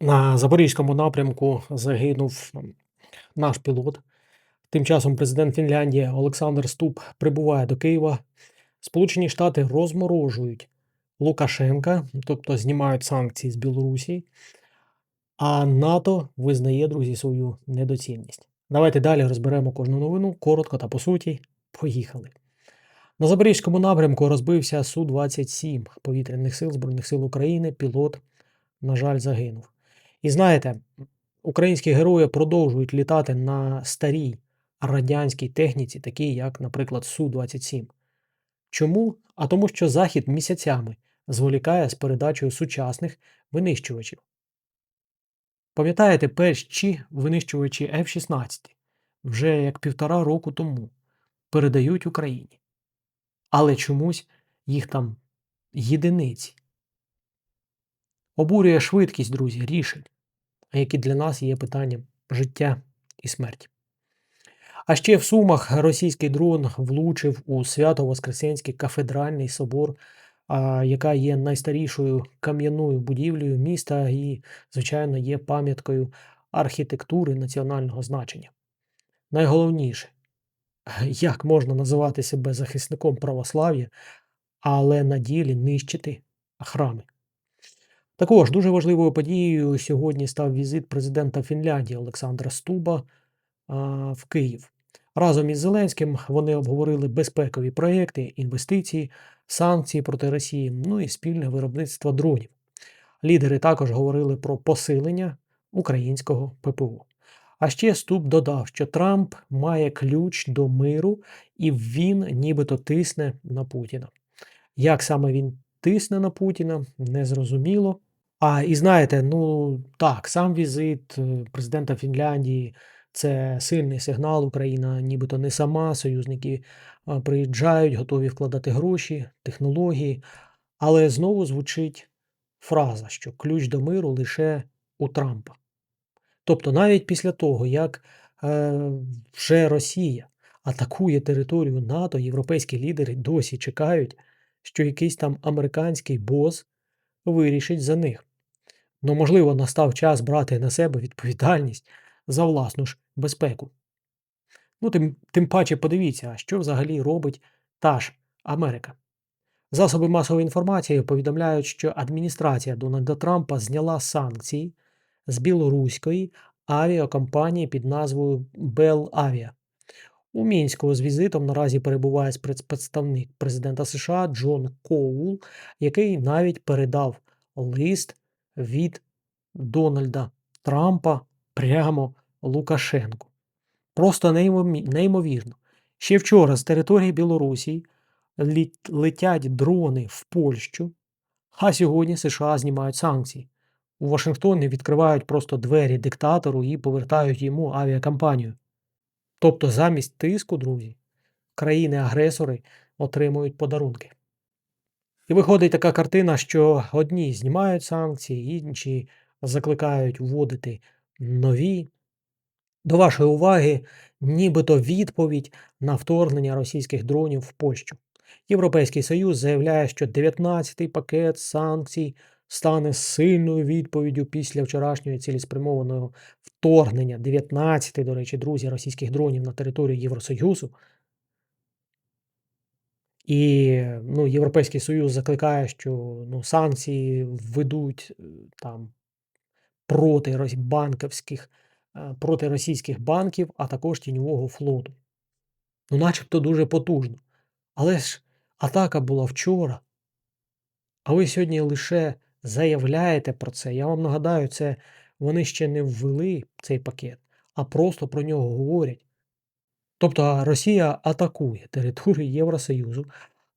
На Запорізькому напрямку загинув наш пілот. Тим часом президент Фінляндії Олександр Ступ прибуває до Києва. Сполучені Штати розморожують Лукашенка, тобто знімають санкції з Білорусі, а НАТО визнає, друзі, свою недоцільність. Давайте далі розберемо кожну новину коротко та по суті. Поїхали. На Запорізькому напрямку розбився Су-27 повітряних сил Збройних сил України. Пілот, на жаль, загинув. І знаєте, українські герої продовжують літати на старій радянській техніці, такій як, наприклад, Су-27. Чому? А тому, що Захід місяцями зволікає з передачею сучасних винищувачів. Пам'ятаєте, перші винищувачі F-16 вже як півтора року тому передають Україні. Але чомусь їх там єдиниці. Обурює швидкість, друзі, рішень, які для нас є питанням життя і смерті. А ще в Сумах російський дрон влучив у Свято-Воскресенський кафедральний собор, яка є найстарішою кам'яною будівлею міста і, звичайно, є пам'яткою архітектури національного значення. Найголовніше, як можна називати себе захисником православ'я, але на ділі нищити храми. Також дуже важливою подією сьогодні став візит президента Фінляндії Олександра Стуба в Київ. Разом із Зеленським вони обговорили безпекові проекти, інвестиції, санкції проти Росії, ну і спільне виробництво дронів. Лідери також говорили про посилення українського ППО. А ще Ступ додав, що Трамп має ключ до миру і він нібито тисне на Путіна. Як саме він тисне на Путіна, незрозуміло. А і знаєте, ну так, сам візит е, президента Фінляндії це сильний сигнал. Україна, нібито не сама, союзники приїжджають, готові вкладати гроші, технології. Але знову звучить фраза, що ключ до миру лише у Трампа. Тобто, навіть після того, як е, вже Росія атакує територію НАТО, європейські лідери досі чекають, що якийсь там американський бос вирішить за них. Ну, можливо, настав час брати на себе відповідальність за власну ж безпеку. Ну, тим, тим паче подивіться, що взагалі робить та ж Америка. Засоби масової інформації повідомляють, що адміністрація Дональда Трампа зняла санкції з білоруської авіакомпанії під назвою Avia. У Мінську з візитом наразі перебуває спецпредставник президента США Джон Коул, який навіть передав лист від Дональда Трампа прямо Лукашенку. Просто неймовірно. Ще вчора з території Білорусі летять дрони в Польщу, а сьогодні США знімають санкції. У Вашингтоні відкривають просто двері диктатору і повертають йому авіакомпанію. Тобто замість тиску, друзі, країни-агресори отримують подарунки. І виходить така картина, що одні знімають санкції, інші закликають вводити нові. До вашої уваги, нібито відповідь на вторгнення російських дронів в Польщу. Європейський Союз заявляє, що 19-й пакет санкцій стане сильною відповіддю після вчорашнього цілеспрямованого вторгнення 19-й, до речі, друзі, російських дронів на територію Євросоюзу. І ну, Європейський Союз закликає, що ну, санкції введуть е, там проти банківських, е, проти російських банків, а також тіньового флоту. Ну, начебто дуже потужно. Але ж атака була вчора, а ви сьогодні лише заявляєте про це. Я вам нагадаю, це вони ще не ввели цей пакет, а просто про нього говорять. Тобто Росія атакує територію Євросоюзу,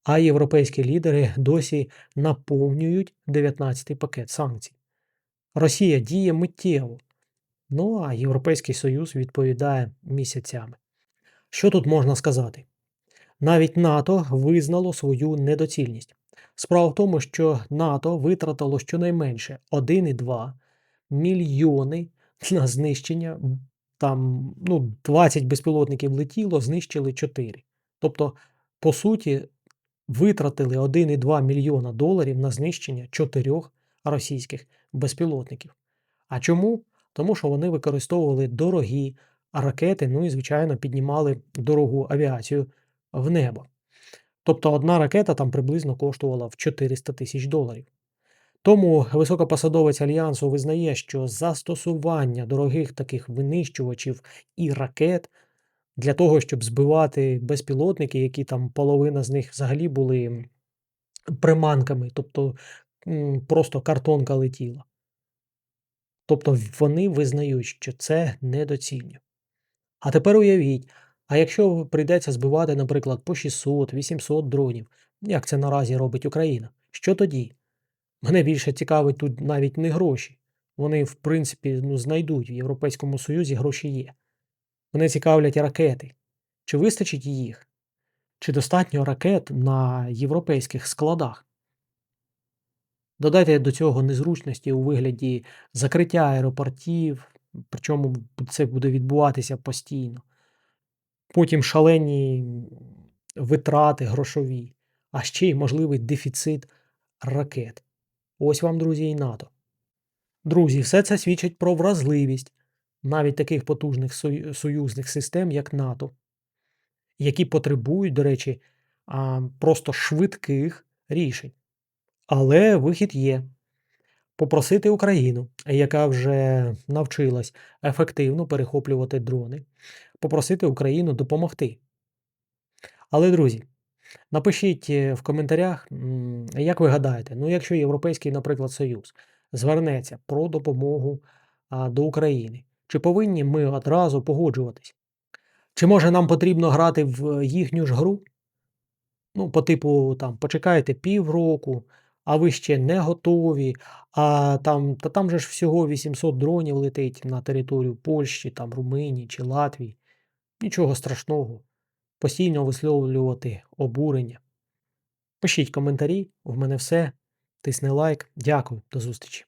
а європейські лідери досі наповнюють 19-й пакет санкцій. Росія діє миттєво, ну а Європейський Союз відповідає місяцями. Що тут можна сказати? Навіть НАТО визнало свою недоцільність. Справа в тому, що НАТО витратило щонайменше 1,2 мільйони на знищення. Там ну, 20 безпілотників летіло, знищили 4. Тобто, по суті, витратили 1,2 мільйона доларів на знищення чотирьох російських безпілотників. А чому? Тому що вони використовували дорогі ракети, ну і, звичайно, піднімали дорогу авіацію в небо. Тобто одна ракета там приблизно коштувала в 400 тисяч доларів. Тому високопосадовець альянсу визнає, що застосування дорогих таких винищувачів і ракет для того, щоб збивати безпілотники, які там половина з них взагалі були приманками, тобто просто картонка летіла. Тобто вони визнають, що це недоцільно. А тепер уявіть, а якщо прийдеться збивати, наприклад, по 600-800 дронів, як це наразі робить Україна, що тоді? Мене більше цікавить тут навіть не гроші. Вони, в принципі, ну, знайдуть в Європейському Союзі гроші є. Мене цікавлять ракети. Чи вистачить їх? Чи достатньо ракет на європейських складах? Додайте до цього незручності у вигляді закриття аеропортів, причому це буде відбуватися постійно. Потім шалені витрати грошові, а ще й можливий дефіцит ракет. Ось вам, друзі, і НАТО. Друзі, все це свідчить про вразливість навіть таких потужних союзних систем, як НАТО, які потребують, до речі, просто швидких рішень. Але вихід є. Попросити Україну, яка вже навчилась ефективно перехоплювати дрони, попросити Україну допомогти. Але, друзі, напишіть е, в коментарях, як ви гадаєте, ну якщо Європейський, наприклад, Союз звернеться про допомогу до України, чи повинні ми одразу погоджуватись? Чи може нам потрібно грати в їхню ж гру? Ну, по типу, там, почекайте півроку, а ви ще не готові, а там, та там же ж всього 800 дронів летить на територію Польщі, там, Румунії чи Латвії. Нічого страшного. Постійно висловлювати обурення. Пишіть коментарі, в мене все. Тисни лайк. Дякую, до зустрічі.